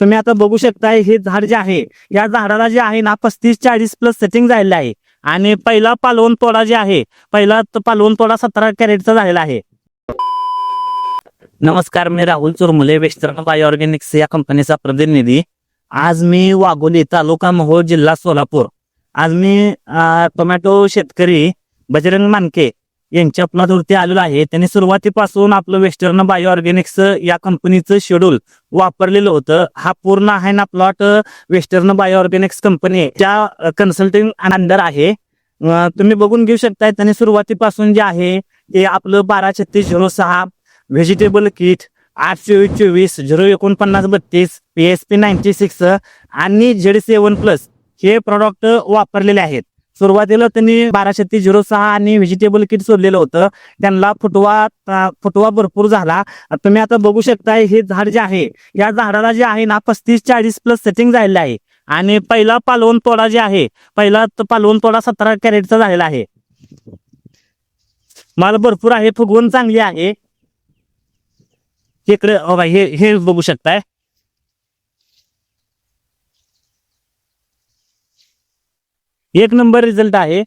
तुम्ही आता बघू शकताय हे झाड जे आहे या झाडाला जे आहे ना पस्तीस चाळीस प्लस सेटिंग झालेलं आहे. आणि पहिला पालवून तोडा जे आहे पहिला त- तोडा सतरा कॅरेटचा झालेला आहे. नमस्कार मी Rahul Churmule western bio organics या कंपनीचा प्रतिनिधी. आज मी वाघोली तालुका मोहोळ जिल्हा सोलापूर. आज मी टोमॅटो शेतकरी बजरंग मानके यांच्या प्लॉटवरती आलेलो आहे. त्यांनी सुरुवातीपासून आपलं वेस्टर्न बायो ऑर्गॅनिक्स या कंपनीचं शेड्यूल वापरलेलं होतं. हा पूर्ण आहे ना plot western bio organics company त्या कन्सल्टिंग अंडर आहे. तुम्ही बघून घेऊ शकताय त्यांनी सुरुवातीपासून जे आहे ते आपलं बारा छत्तीस झिरो सहा व्हेजिटेबल किट आठ चोवीस चोवीस झिरो एकोणपन्नास बत्तीस P S P ninety six आणि झेड सेवन प्लस हे प्रॉडक्ट वापरलेले आहेत. सुरुवातीला त्यांनी बाराशे ते झिरो सहा आणि व्हेजिटेबल किट सोडलेलं होतं. त्यांना फुटवा फुटवा भरपूर झाला. तुम्ही आता बघू शकताय हे झाड जे आहे या झाडाला जे आहे ना पस्तीस चाळीस प्लस सेटिंग झालेलं आहे. आणि पहिला पालवून तोडा जे आहे पहिला त- तोडा सतरा कॅरेटचा झालेला आहे. माल भरपूर आहे फुगवून चांगली आहे. इकडे हे हे बघू शकताय. एक नंबर रिझल्ट आहे.